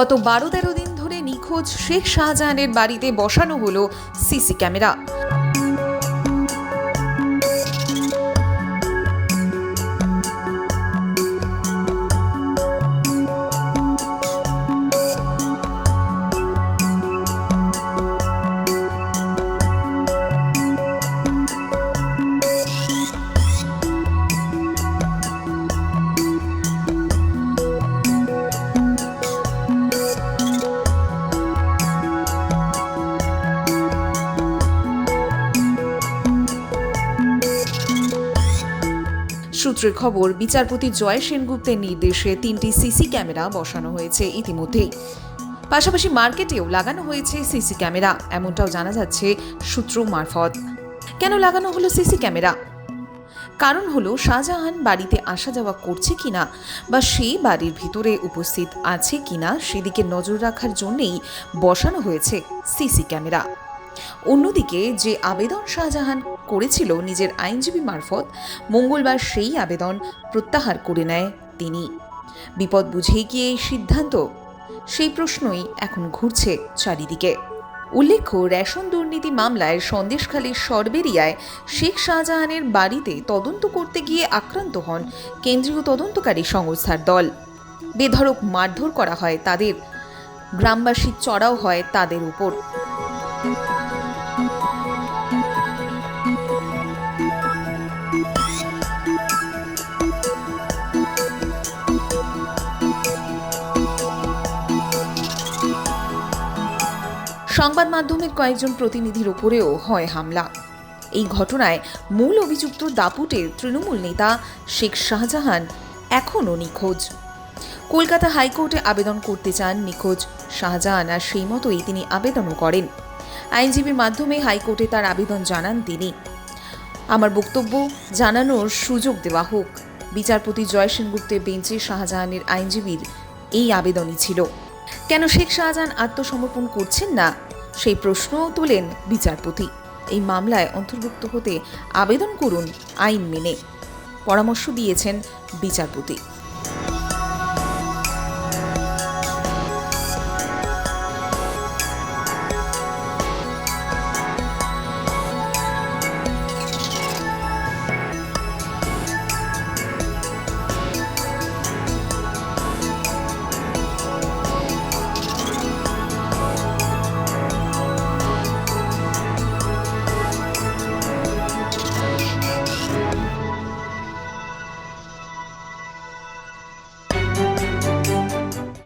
গত বারো তেরো দিন ধরে নিখোঁজ শেখ শাহজাহানের বাড়িতে বসানো হলো সিসি ক্যামেরা। সূত্রের খবর, বিচারপতি জয় সেনগুপ্তের নির্দেশে তিনটি সিসি ক্যামেরা বসানো হয়েছে ইতিমধ্যেই। পাশাপাশি মার্কেটেও লাগানো হয়েছে সিসি ক্যামেরা। এমনটাও জানা যাচ্ছে সূত্র মারফত। কেন লাগানো হলো সিসি ক্যামেরা? কারণ হলো, শাহজাহান বাড়িতে আসা যাওয়া করছে কিনা বা সেই বাড়ির ভিতরে উপস্থিত আছে কিনা সেদিকে নজর রাখার জন্যেই বসানো হয়েছে সিসি ক্যামেরা। অন্যদিকে, যে আবেদন শাহজাহান করেছিল নিজের আইনজীবী মারফত, মঙ্গলবার সেই আবেদন প্রত্যাহার করে নেয় তিনি। বিপদ বুঝেই গিয়ে এই সিদ্ধান্ত? সেই প্রশ্নই এখন ঘুরছে চারিদিকে। উল্লেখ্য, রেশন দুর্নীতি মামলায় সন্দেশখালীর সরবেরিয়ায় শেখ শাহজাহানের বাড়িতে তদন্ত করতে গিয়ে আক্রান্ত হন কেন্দ্রীয় তদন্তকারী সংস্থার দল। বেধড়ক মারধর করা হয় তাদের। গ্রামবাসী চড়াও হয় তাদের উপর। সংবাদ মাধ্যমের কয়েকজন প্রতিনিধির ওপরেও হয় হামলা। এই ঘটনায় মূল অভিযুক্ত দাপুটের তৃণমূল নেতা শেখ শাহজাহান এখনও নিখোঁজ। কলকাতা হাইকোর্টে আবেদন করতে চান নিখোঁজ শাহজাহান আর সেই মতোই তিনি আবেদনও করেন। আইনজীবীর মাধ্যমে হাইকোর্টে তার আবেদন জানান তিনি। আমার বক্তব্য, জানানোর সুযোগ দেওয়া হোক। বিচারপতি জয় সেনগুপ্তের বেঞ্চে শাহজাহানের আইনজীবীর এই আবেদনই ছিল। কেন শেখ শাহজাহান আত্মসমর্পণ করছেন না? সেই প্রশ্নও তোলেন বিচারপতি। এই মামলায় অন্তর্ভুক্ত হতে আবেদন করুন আইন মেনে। পরামর্শ দিয়েছেন বিচারপতি।